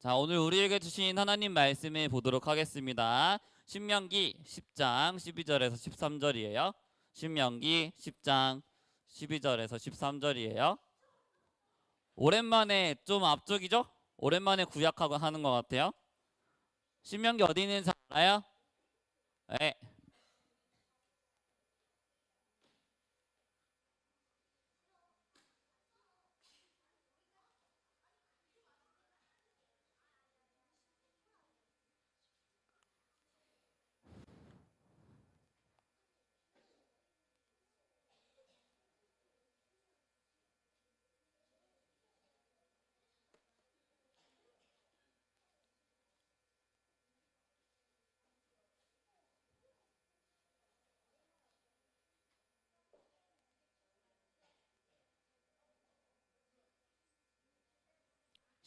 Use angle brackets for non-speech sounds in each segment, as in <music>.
자, 오늘 우리에게 주신 하나님 말씀을 보도록 하겠습니다. 신명기 10장 12절에서 13절이에요. 신명기 10장 12절에서 13절이에요. 오랜만에 좀 앞쪽이죠? 오랜만에 구약하고 하는 것 같아요. 신명기 어디 있는지 잘 알아요? 네.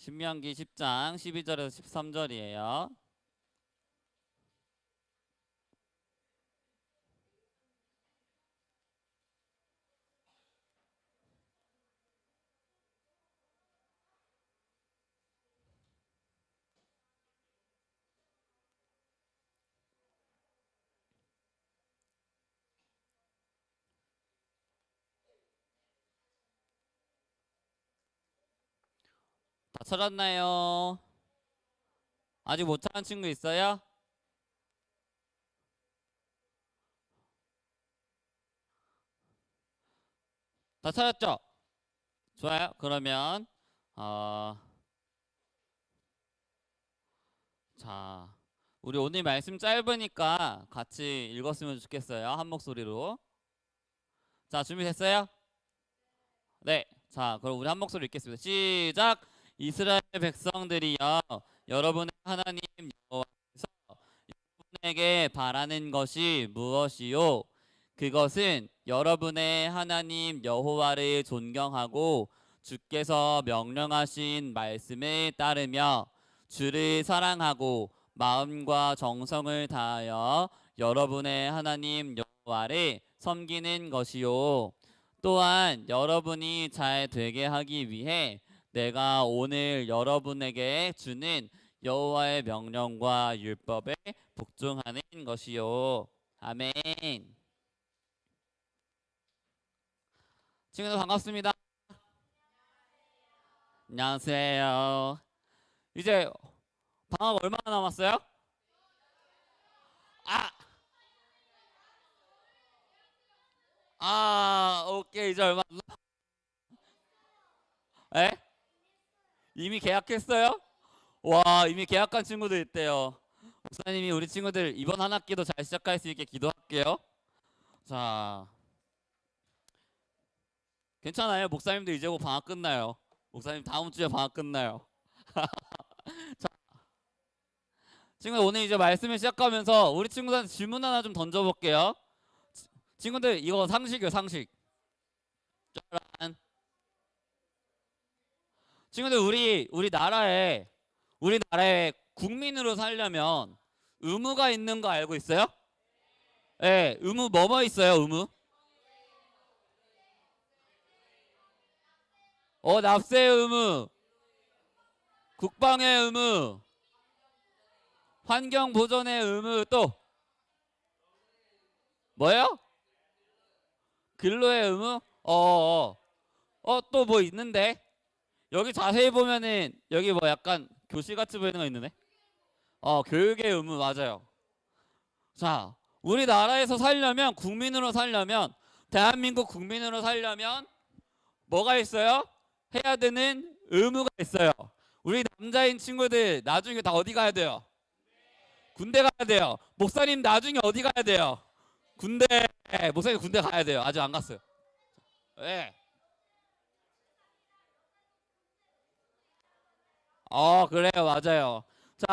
신명기 10장 12절에서 13절이에요. 찾았나요? 아직 못 찾은 친구 있어요? 다 찾았죠? 좋아요. 그러면 어, 자, 우리 오늘 말씀 짧으니까 같이 읽었으면 좋겠어요. 한 목소리로. 자, 준비됐어요? 네. 자, 그럼 우리 한 목소리 읽겠습니다. 시작. 이스라엘 백성들이여 여러분의 하나님 여호와께서 여러분에게 바라는 것이 무엇이요? 그것은 여러분의 하나님 여호와를 존경하고 주께서 명령하신 말씀을 따르며 주를 사랑하고 마음과 정성을 다하여 여러분의 하나님 여호와를 섬기는 것이요. 또한 여러분이 잘 되게 하기 위해 내가 오늘 여러분에게 주는 여호와의 명령과 율법에 복종하는 것이요. 아멘. 친구들 반갑습니다. 안녕하세요. 이제 방학 얼마나 남았어요? 아! 아, 오케이. 이제 얼마. 에? 이미 계약했어요? 와 이미 계약한 친구들 있대요. 목사님이 우리 친구들 이번 한 학기도 잘 시작할 수 있게 기도할게요. 자, 괜찮아요. 목사님도 이제 곧 방학 끝나요. 목사님 다음 주에 방학 끝나요. <laughs> 자, 친구들 오늘 이제 말씀을 시작하면서 우리 친구들한테 질문 하나 좀 던져볼게요. 치- 친구들 이거 상식이요 상식. 짜란. 친구들 우리 우리 나라에 우리 나라에 국민으로 살려면 의무가 있는 거 알고 있어요? 예, 네, 의무 뭐뭐 있어요? 의무? 어, 납세 의무, 국방의 의무, 환경 보존의 의무 또 뭐요? 근로의 의무? 어, 어, 어, 또 뭐 있는데? 여기 자세히 보면은 여기 뭐 약간 교실 같이 보이는 거 있는데? 어, 교육의 의무 맞아요. 자, 우리나라에서 살려면 국민으로 살려면 대한민국 국민으로 살려면 뭐가 있어요? 해야 되는 의무가 있어요. 우리 남자인 친구들 나중에 다 어디 가야 돼요? 군대 가야 돼요. 목사님 나중에 어디 가야 돼요? 군대. 목사님 군대 가야 돼요. 아직 안 갔어요. 예. 어, 그래요. 맞아요. 자,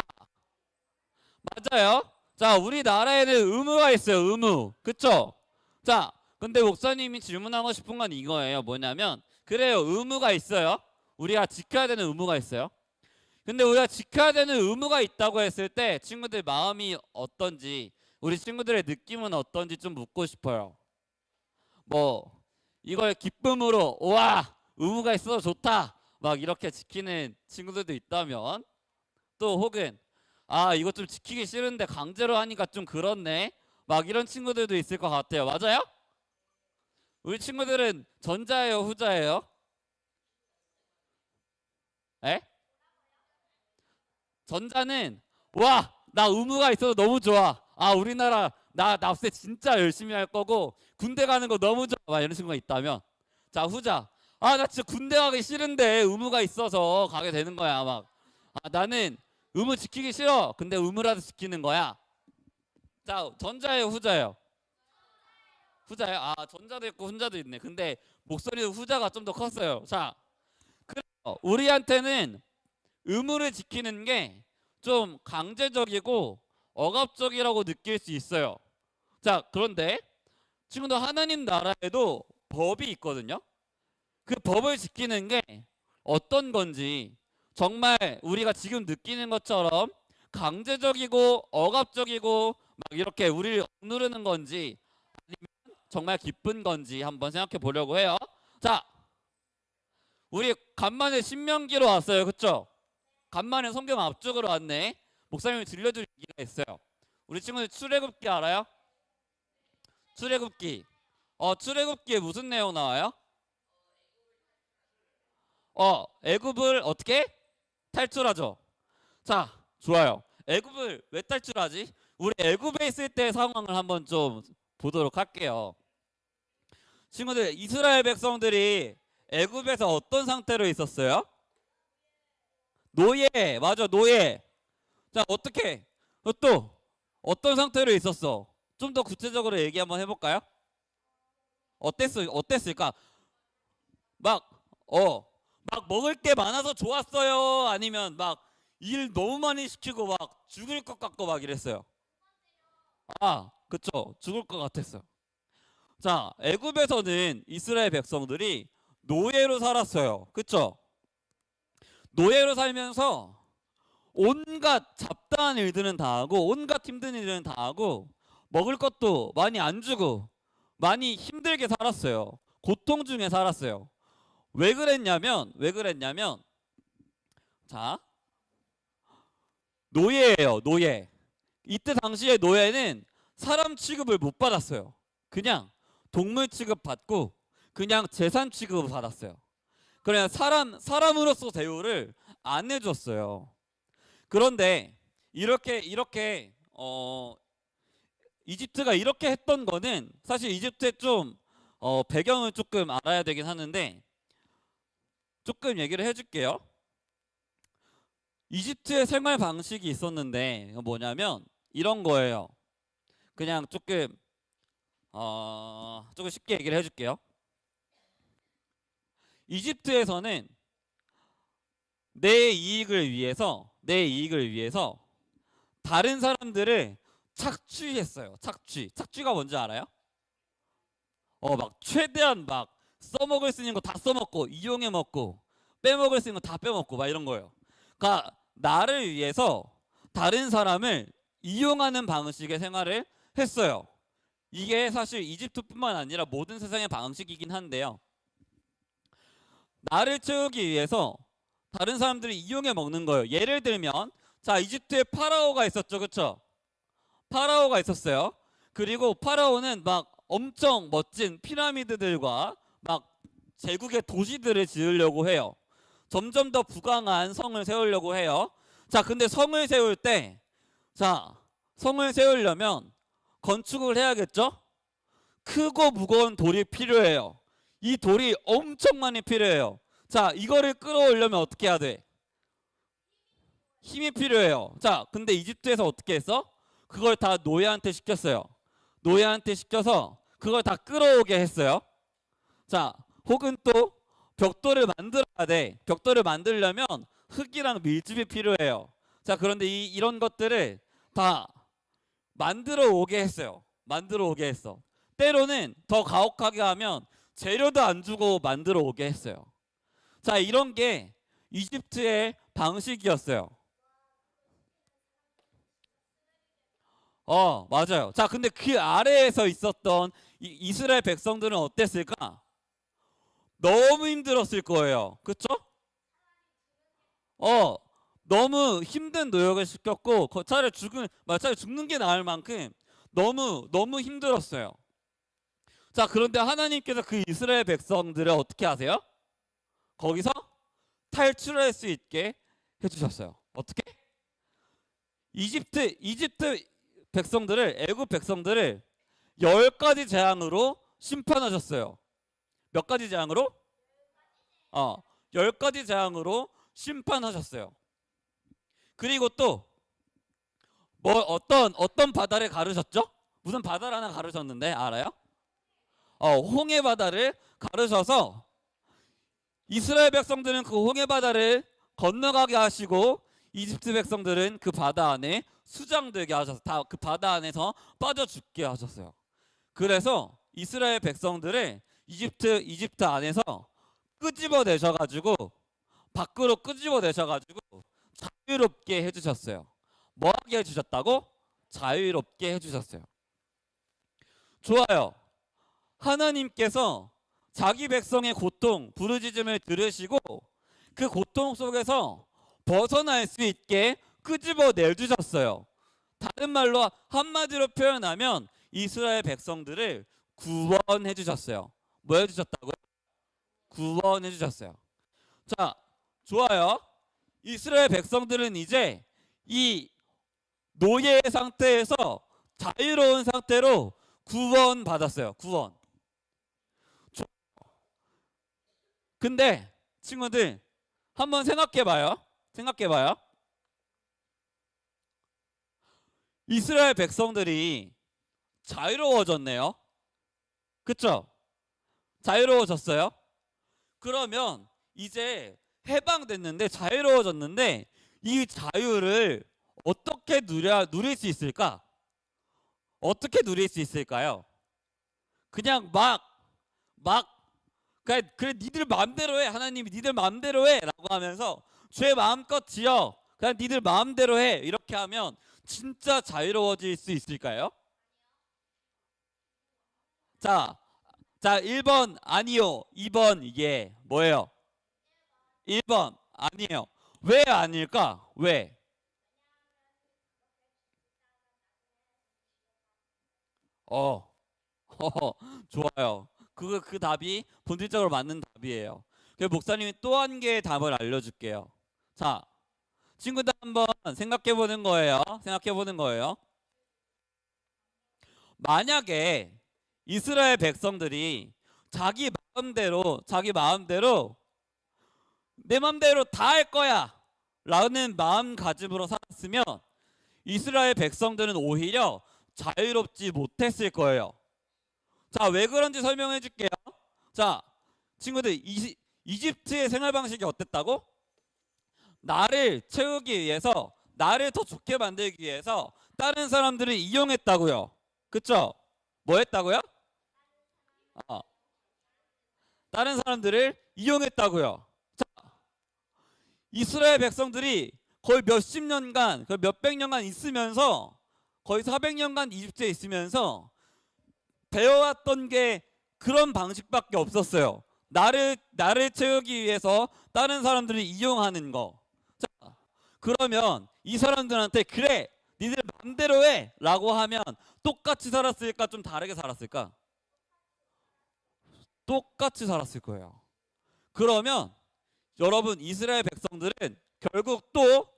맞아요. 자, 우리나라에는 의무가 있어요. 의무. 그쵸? 자, 근데 목사님이 질문하고 싶은 건 이거예요. 뭐냐면, 그래요. 의무가 있어요. 우리가 지켜야 되는 의무가 있어요. 근데 우리가 지켜야 되는 의무가 있다고 했을 때 친구들 마음이 어떤지, 우리 친구들의 느낌은 어떤지 좀 묻고 싶어요. 뭐, 이걸 기쁨으로, 와, 의무가 있어서 좋다. 막 이렇게 지키는 친구들도 있다면 또 혹은 아 이거 좀 지키기 싫은데 강제로 하니까 좀 그렇네 막 이런 친구들도 있을 것 같아요 맞아요? 우리 친구들은 전자예요 후자예요? 에? 전자는 와 나 의무가 있어서 너무 좋아 아 우리나라 나 납세 진짜 열심히 할 거고 군대 가는 거 너무 좋아 막 이런 친구가 있다면 자 후자 아 나 진짜 군대 가기 싫은데 의무가 있어서 가게 되는 거야 막. 아, 나는 의무 지키기 싫어. 근데 의무라도 지키는 거야. 자 전자예요 후자예요? 후자예요? 아 전자도 있고 훈자도 있네. 근데 목소리도 후자가 좀 더 컸어요. 자 그래서 우리한테는 의무를 지키는 게 좀 강제적이고 억압적이라고 느낄 수 있어요. 자 그런데 친구들 하나님 나라에도 법이 있거든요 그 법을 지키는 게 어떤 건지 정말 우리가 지금 느끼는 것처럼 강제적이고 억압적이고 막 이렇게 우리를 억누르는 건지 아니면 정말 기쁜 건지 한번 생각해 보려고 해요. 자, 우리 간만에 신명기로 왔어요, 그쵸? 간만에 성경 앞쪽으로 왔네. 목사님이 들려줄 얘기가 있어요. 우리 친구들 출애굽기 알아요? 출애굽기. 어, 출애굽기에 무슨 내용 나와요? 어, 애굽을 어떻게 탈출하죠? 자, 좋아요. 애굽을 왜 탈출하지? 우리 애굽에 있을 때 상황을 한번 좀 보도록 할게요. 친구들, 이스라엘 백성들이 애굽에서 어떤 상태로 있었어요? 노예, 맞아, 노예. 자, 어떻게? 어, 또 어떤 상태로 있었어? 좀 더 구체적으로 얘기 한번 해볼까요? 어땠을 어땠을까? 막 어, 막 먹을 게 많아서 좋았어요. 아니면 막 일 너무 많이 시키고 막 죽을 것 같고 막 이랬어요. 아, 그쵸. 죽을 것 같았어요. 자, 애굽에서는 이스라엘 백성들이 노예로 살았어요. 그쵸? 노예로 살면서 온갖 잡다한 일들은 다 하고 온갖 힘든 일은 다 하고 먹을 것도 많이 안 주고 많이 힘들게 살았어요. 고통 중에 살았어요. 왜 그랬냐면 왜 그랬냐면 자 노예예요 노예. 이때 당시에 노예는 사람 취급을 못 받았어요. 그냥 동물 취급 받고 그냥 재산 취급을 받았어요. 그냥 사람 사람으로서 대우를 안 해줬어요. 그런데 이렇게 이렇게 어 이집트가 이렇게 했던 거는 사실 이집트의 좀 어, 배경을 조금 알아야 되긴 하는데 조금 얘기를 해줄게요. 이집트의 생활 방식이 있었는데 뭐냐면 이런 거예요. 그냥 조금 어 조금 쉽게 얘기를 해줄게요. 이집트에서는 내 이익을 위해서 내 이익을 위해서 다른 사람들을 착취했어요. 착취. 착취가 뭔지 알아요? 어 막 최대한 막 써먹을 수 있는 거 다 써먹고 이용해 먹고 빼먹을 수 있는 거 다 빼먹고 막 이런 거예요. 그러니까 나를 위해서 다른 사람을 이용하는 방식의 생활을 했어요. 이게 사실 이집트뿐만 아니라 모든 세상의 방식이긴 한데요. 나를 채우기 위해서 다른 사람들을 이용해 먹는 거예요. 예를 들면 자 이집트에 파라오가 있었죠, 그렇죠? 파라오가 있었어요. 그리고 파라오는 막 엄청 멋진 피라미드들과 막 제국의 도시들을 지으려고 해요. 점점 더 부강한 성을 세우려고 해요. 자, 근데 성을 세울 때, 자, 성을 세우려면 건축을 해야겠죠? 크고 무거운 돌이 필요해요. 이 돌이 엄청 많이 필요해요. 자, 이거를 끌어올려면 어떻게 해야 돼? 힘이 필요해요. 자, 근데 이집트에서 어떻게 했어? 그걸 다 노예한테 시켰어요. 노예한테 시켜서 그걸 다 끌어오게 했어요. 자, 혹은 또 벽돌을 만들어야 돼. 벽돌을 만들려면 흙이랑 밀집이 필요해요. 자, 그런데 이, 이런 것들을 다 만들어 오게 했어요. 만들어 오게 했어. 때로는 더 가혹하게 하면 재료도 안 주고 만들어 오게 했어요. 자, 이런 게 이집트의 방식이었어요. 어, 맞아요. 자, 근데 그 아래에서 있었던 이, 이스라엘 백성들은 어땠을까? 너무 힘들었을 거예요. 그쵸? 어, 너무 힘든 노역을 시켰고 거- 차라리 죽은 마- 차라리 죽는 게 나을 만큼 너무 너무 힘들었어요. 자 그런데 하나님께서 그 이스라엘 백성들을 어떻게 하세요? 거기서 탈출할 수 있게 해주셨어요. 어떻게? 이집트 이집트 백성들을 애굽 백성들을 열 가지 재앙으로 심판하셨어요. 몇 가지 재앙으로? 어, 열 가지 재앙으로 심판하셨어요. 그리고 또 뭐 어떤 어떤 바다를 가르셨죠? 무슨 바다를 하나 가르셨는데 알아요? 어, 홍해 바다를 가르셔서 이스라엘 백성들은 그 홍해 바다를 건너가게 하시고 이집트 백성들은 그 바다 안에 수장되게 하셔서 다 그 바다 안에서 빠져 죽게 하셨어요. 그래서 이스라엘 백성들을 이집트 이집트 안에서 끄집어 내셔 가지고 밖으로 끄집어 내셔 가지고 자유롭게 해 주셨어요. 뭐 하게 해 주셨다고? 자유롭게 해 주셨어요. 좋아요. 하나님께서 자기 백성의 고통, 부르짖음을 들으시고 그 고통 속에서 벗어날 수 있게 끄집어 내 주셨어요. 다른 말로 한마디로 표현하면 이스라엘 백성들을 구원해 주셨어요. 뭐 해 주셨다고요? 구원해 주셨어요. 자, 좋아요. 이스라엘 백성들은 이제 이 노예 상태에서 자유로운 상태로 구원 받았어요. 구원. 조- 근데 친구들 한번 생각해 봐요. 생각해 봐요. 이스라엘 백성들이 자유로워졌네요. 그쵸? 자유로워졌어요. 그러면 이제 해방됐는데 자유로워졌는데 이 자유를 어떻게 누려 누릴 수 있을까? 어떻게 누릴 수 있을까요? 그냥 막 막 그래 그래 니들 마음대로 해 하나님이 니들 마음대로 해 라고 하면서 죄 마음껏 지어 그냥 니들 마음대로 해 이렇게 하면 진짜 자유로워질 수 있을까요? 자, 자 1번 아니요 2번 예 뭐예요? 1번 아니에요 왜 아닐까? 왜? 어, 어, <laughs> 좋아요. 그, 그 답이 본질적으로 맞는 답이에요. 그 목사님이 또 한 개의 답을 알려 줄게요. 자, 친구들 한번 생각해 보는 거예요. 생각해 보는 거예요. 만약에 이스라엘 백성들이 자기 마음대로, 자기 마음대로 내 마음대로 다 할 거야 라는 마음가짐으로 살았으면 이스라엘 백성들은 오히려 자유롭지 못했을 거예요. 자, 왜 그런지 설명해 줄게요. 자, 친구들, 이, 이집트의 생활 방식이 어땠다고? 나를 채우기 위해서, 나를 더 좋게 만들기 위해서 다른 사람들을 이용했다고요. 그쵸? 뭐 했다고요? 어. 다른 사람들을 이용했다고요. 자, 이스라엘 백성들이 거의 몇십 년간, 거의 몇백 년간 있으면서 거의 400년간 이집트에 있으면서 배워왔던 게 그런 방식밖에 없었어요. 나를 나를 채우기 위해서 다른 사람들을 이용하는 거. 자, 그러면 이 사람들한테 그래, 니들 맘대로 해라고 하면 똑같이 살았을까 좀 다르게 살았을까? 똑같이 살았을 거예요. 그러면 여러분 이스라엘 백성들은 결국 또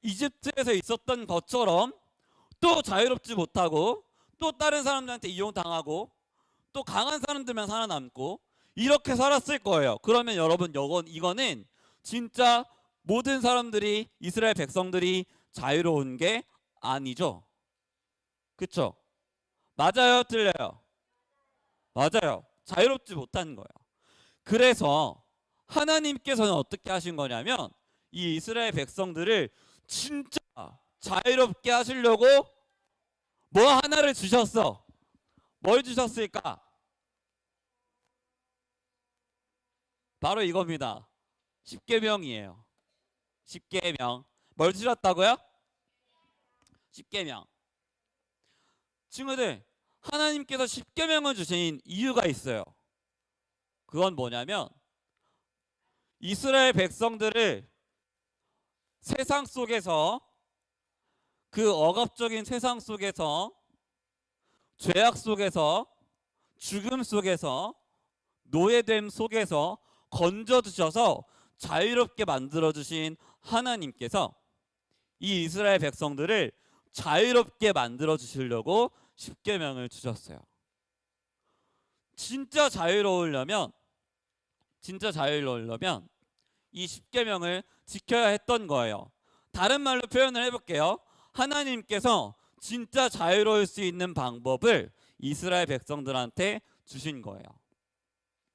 이집트에서 있었던 것처럼 또 자유롭지 못하고 또 다른 사람들한테 이용당하고 또 강한 사람들만 살아남고 이렇게 살았을 거예요. 그러면 여러분 이건 이거는 진짜 모든 사람들이 이스라엘 백성들이 자유로운 게 아니죠. 그쵸? 맞아요, 틀려요? 맞아요. 자유롭지 못한 거예요. 그래서 하나님께서는 어떻게 하신 거냐면 이 이스라엘 백성들을 진짜 자유롭게 하시려고 뭐 하나를 주셨어. 뭘 주셨을까? 바로 이겁니다. 십계명이에요. 십계명. 뭘 주셨다고요? 십계명. 친구들, 하나님께서 십계명을 주신 이유가 있어요. 그건 뭐냐면 이스라엘 백성들을 세상 속에서 그 억압적인 세상 속에서 죄악 속에서 죽음 속에서 노예됨 속에서 건져 주셔서 자유롭게 만들어 주신 하나님께서 이 이스라엘 백성들을 자유롭게 만들어 주시려고 십계명을 주셨어요. 진짜 자유로우려면 진짜 자유로우려면 이 십계명을 지켜야 했던 거예요. 다른 말로 표현을 해볼게요. 하나님께서 진짜 자유로울 수 있는 방법을 이스라엘 백성들한테 주신 거예요.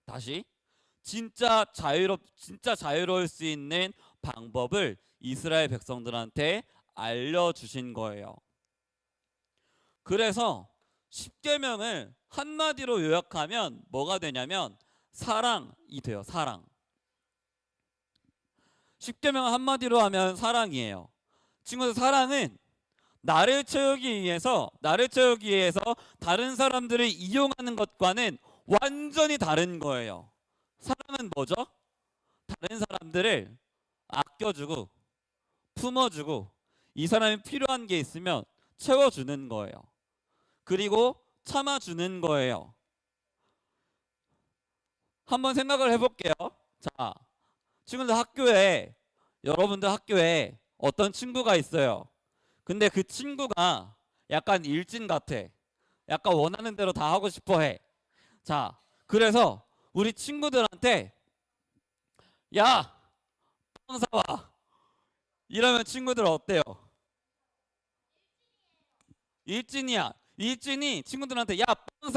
다시 진짜 자유롭 진짜 자유로울 수 있는 방법을 이스라엘 백성들한테 알려 주신 거예요. 그래서 십계명을 한마디로 요약하면 뭐가 되냐면 사랑이 돼요. 사랑. 십계명 한마디로 하면 사랑이에요. 친구들 사랑은 나를 채우기 위해서 나를 채우기 위해서 다른 사람들을 이용하는 것과는 완전히 다른 거예요. 사랑은 뭐죠? 다른 사람들을 아껴주고 품어주고 이 사람이 필요한 게 있으면 채워주는 거예요. 그리고 참아주는 거예요. 한번 생각을 해볼게요. 자, 친구들 학교에 여러분들 학교에 어떤 친구가 있어요. 근데 그 친구가 약간 일진 같아. 약간 원하는 대로 다 하고 싶어 해. 자, 그래서 우리 친구들한테 야, 빵 사와. 이러면 친구들 어때요? 일진이야. 일진이 친구들한테 야, 빵 사.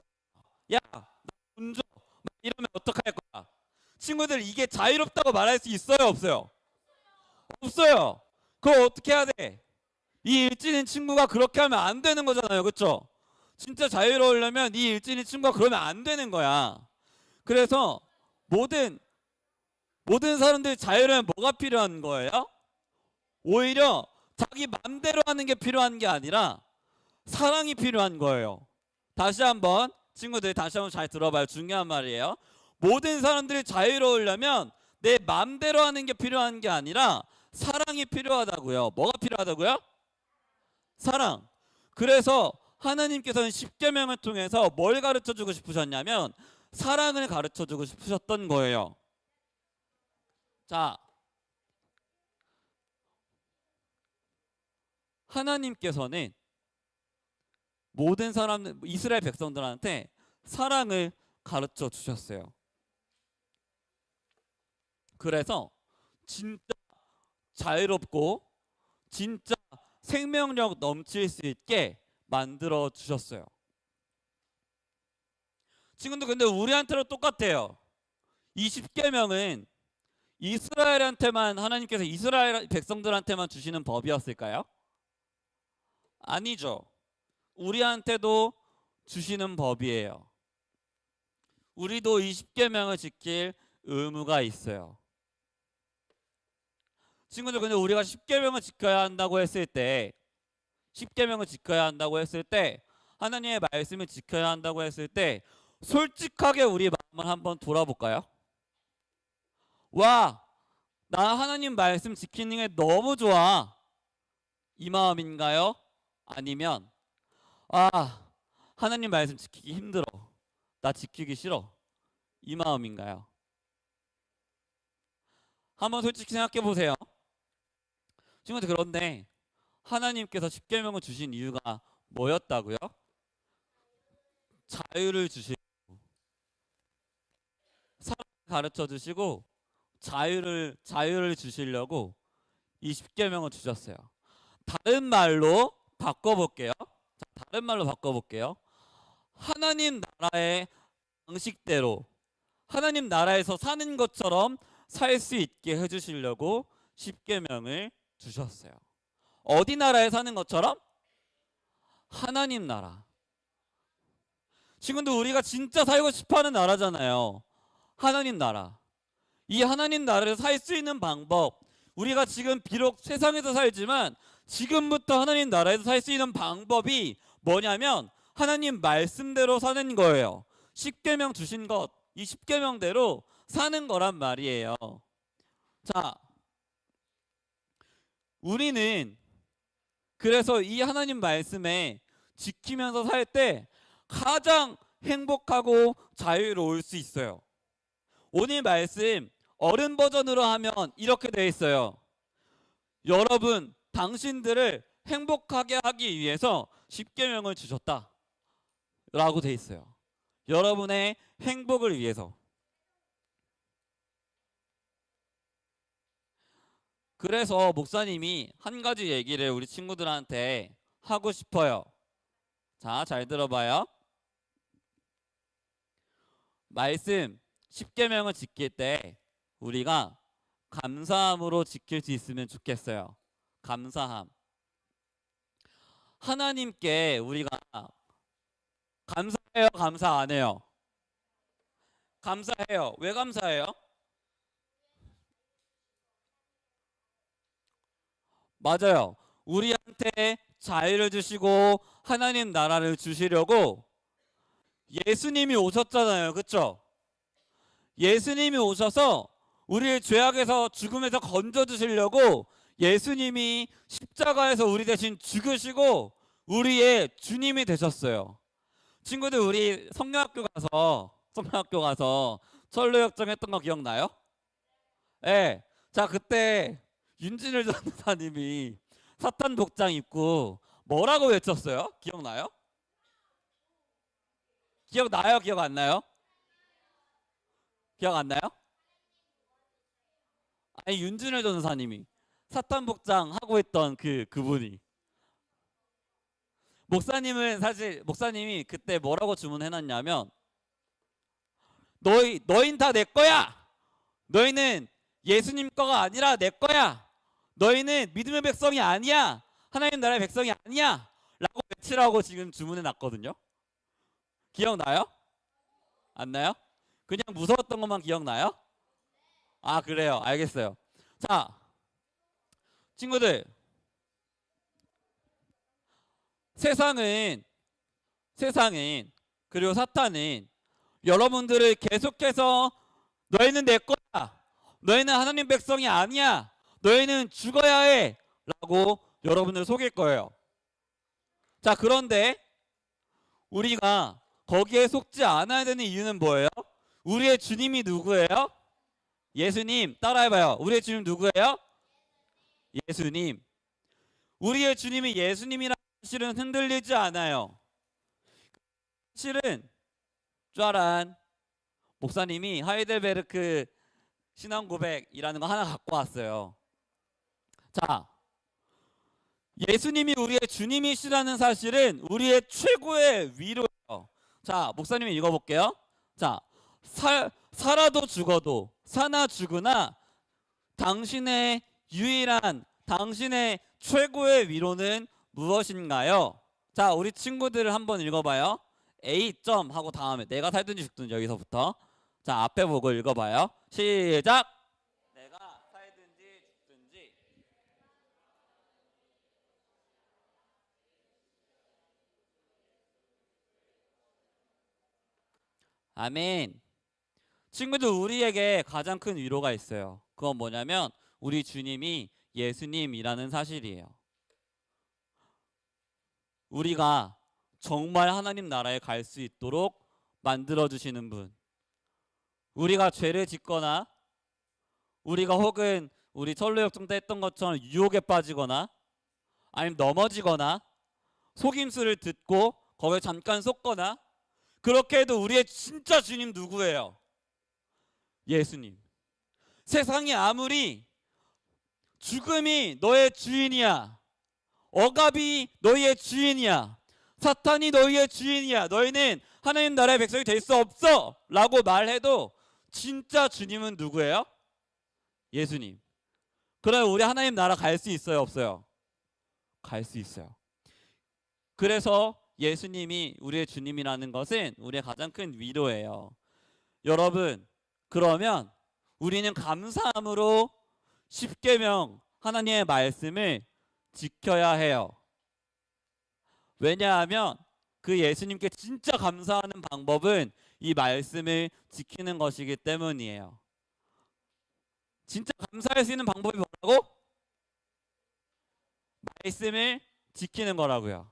야, 나돈 줘. 막 이러면 어떡할 거야? 친구들 이게 자유롭다고 말할 수 있어요, 없어요? 없어요. 그거 어떻게 해야 돼? 이 일진인 친구가 그렇게 하면 안 되는 거잖아요. 그렇죠? 진짜 자유로우려면 이 일진인 친구가 그러면 안 되는 거야. 그래서 모든 모든 사람들이 자유로면 뭐가 필요한 거예요? 오히려 자기 맘대로 하는 게 필요한 게 아니라 사랑이 필요한 거예요. 다시 한번 친구들 다시 한번 잘 들어봐요. 중요한 말이에요. 모든 사람들이 자유로우려면 내 맘대로 하는 게 필요한 게 아니라 사랑이 필요하다고요. 뭐가 필요하다고요? 사랑. 그래서 하나님께서는 십계명을 통해서 뭘 가르쳐 주고 싶으셨냐면 사랑을 가르쳐 주고 싶으셨던 거예요. 자, 하나님께서는 모든 사람 이스라엘 백성들한테 사랑을 가르쳐 주셨어요. 그래서 진짜 자유롭고 진짜 생명력 넘칠 수 있게 만들어 주셨어요. 친구들 근데 우리한테도 똑같아요. 이 십계명은 이스라엘한테만 하나님께서 이스라엘 백성들한테만 주시는 법이었을까요? 아니죠. 우리한테도 주시는 법이에요. 우리도 이 십계명을 지킬 의무가 있어요. 친구들 근데 우리가 십계명을 지켜야 한다고 했을 때 십계명을 지켜야 한다고 했을 때 하나님의 말씀을 지켜야 한다고 했을 때 솔직하게 우리 마음을 한번 돌아볼까요? 와, 나 하나님 말씀 지키는 게 너무 좋아. 이 마음인가요? 아니면 아, 하나님 말씀 지키기 힘들어. 나 지키기 싫어. 이 마음인가요? 한번 솔직히 생각해 보세요. 친구들 그런데 하나님께서 십계명을 주신 이유가 뭐였다고요? 자유를 주시고 사랑 가르쳐 주시고 자유를 자유를 주시려고 이 십계명을 주셨어요. 다른 말로 바꿔 볼게요. 다른 말로 바꿔 볼게요. 하나님 나라의 방식대로 하나님 나라에서 사는 것처럼 살 수 있게 해 주시려고 십계명을 주셨어요. 어디 나라에 사는 것처럼? 하나님 나라. 지금도 우리가 진짜 살고 싶어 하는 나라잖아요. 하나님 나라. 이 하나님 나라에서 살수 있는 방법. 우리가 지금 비록 세상에서 살지만 지금부터 하나님 나라에서 살 수 있는 방법이 뭐냐면 하나님 말씀대로 사는 거예요. 십계명 주신 것, 이 십계명대로 사는 거란 말이에요. 자, 우리는 그래서 이 하나님 말씀에 지키면서 살 때 가장 행복하고 자유로울 수 있어요. 오늘 말씀 어른 버전으로 하면 이렇게 돼 있어요. 여러분, 당신들을 행복하게 하기 위해서 십계명을 주셨다. 라고 돼 있어요. 여러분의 행복을 위해서. 그래서 목사님이 한 가지 얘기를 우리 친구들한테 하고 싶어요. 자, 잘 들어봐요. 말씀 10계명을 지킬 때 우리가 감사함으로 지킬 수 있으면 좋겠어요. 감사함. 하나님께 우리가 감사해요, 감사 안 해요? 감사해요. 왜 감사해요? 맞아요. 우리한테 자유를 주시고 하나님 나라를 주시려고 예수님이 오셨잖아요. 그렇죠? 예수님이 오셔서 우리를 죄악에서 죽음에서 건져 주시려고 예수님이 십자가에서 우리 대신 죽으시고 우리의 주님이 되셨어요. 친구들 우리 성령학교 가서 성령학교 가서 철로역정 했던 거 기억나요? 예. 네. 자 그때 윤진을 전사님이 사탄 복장 입고 뭐라고 외쳤어요? 기억나요? 기억나요? 기억 안 나요? 기억 안 나요? 아니 윤준일 전사님이 사탄 복장 하고 있던 그 그분이 목사님은 사실 목사님이 그때 뭐라고 주문해 놨냐면 너희 너흰 다내 거야. 너희는 예수님 거가 아니라 내 거야. 너희는 믿음의 백성이 아니야. 하나님 나라의 백성이 아니야. 라고 외치라고 지금 주문해 놨거든요. 기억나요? 안 나요? 그냥 무서웠던 것만 기억나요? 아, 그래요. 알겠어요. 자, 친구들. 세상은, 세상은, 그리고 사탄은 여러분들을 계속해서 너희는 내 거야. 너희는 하나님 백성이 아니야. 너희는 죽어야 해. 라고 여러분을 속일 거예요. 자, 그런데 우리가 거기에 속지 않아야 되는 이유는 뭐예요? 우리의 주님이 누구예요? 예수님. 따라해봐요. 우리의 주님 누구예요? 예수님. 우리의 주님이 예수님이라는 사실은 흔들리지 않아요. 실은 짜란 목사님이 하이델베르크 신앙 고백이라는 거 하나 갖고 왔어요. 자, 예수님이 우리의 주님이시라는 사실은 우리의 최고의 위로예요. 자, 목사님이 읽어볼게요. 자, 살, 살아도 죽어도 사나 죽으나 당신의 유일한 당신의 최고의 위로는 무엇인가요? 자, 우리 친구들 한번 읽어봐요. A 점 하고 다음에 내가 살든지 죽든지 여기서부터 자 앞에 보고 읽어봐요. 시작. 내가 살든지 죽든지 아멘. 친구들 우리에게 가장 큰 위로가 있어요. 그건 뭐냐면 우리 주님이 예수님이라는 사실이에요. 우리가 정말 하나님 나라에 갈 수 있도록 만들어 주시는 분. 우리가 죄를 짓거나 우리가 혹은 우리 철로역정 때 했던 것처럼 유혹에 빠지거나 아니면 넘어지거나 속임수를 듣고 거기에 잠깐 속거나 그렇게 해도 우리의 진짜 주님 누구예요? 예수님. 세상이 아무리 죽음이 너의 주인이야. 억압이 너희의 주인이야. 사탄이 너희의 주인이야. 너희는 하나님 나라의 백성이 될 수 없어. 라고 말해도 진짜 주님은 누구예요? 예수님. 그럼 우리 하나님 나라 갈 수 있어요? 없어요? 갈 수 있어요. 그래서 예수님이 우리의 주님이라는 것은 우리의 가장 큰 위로예요. 여러분, 그러면 우리는 감사함으로 십계명 하나님의 말씀을 지켜야 해요. 왜냐하면 그 예수님께 진짜 감사하는 방법은 이 말씀을 지키는 것이기 때문이에요. 진짜 감사할 수 있는 방법이 뭐라고? 말씀을 지키는 거라고요.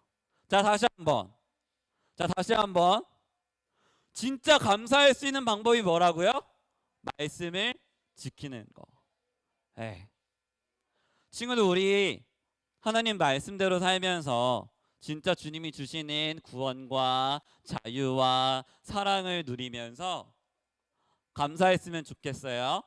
자, 다시 한번. 자, 다시 한번. 진짜 감사할 수 있는 방법이 뭐라고요? 말씀을 지키는 거. 예. 친구들 우리 하나님 말씀대로 살면서 진짜 주님이 주시는 구원과 자유와 사랑을 누리면서 감사했으면 좋겠어요.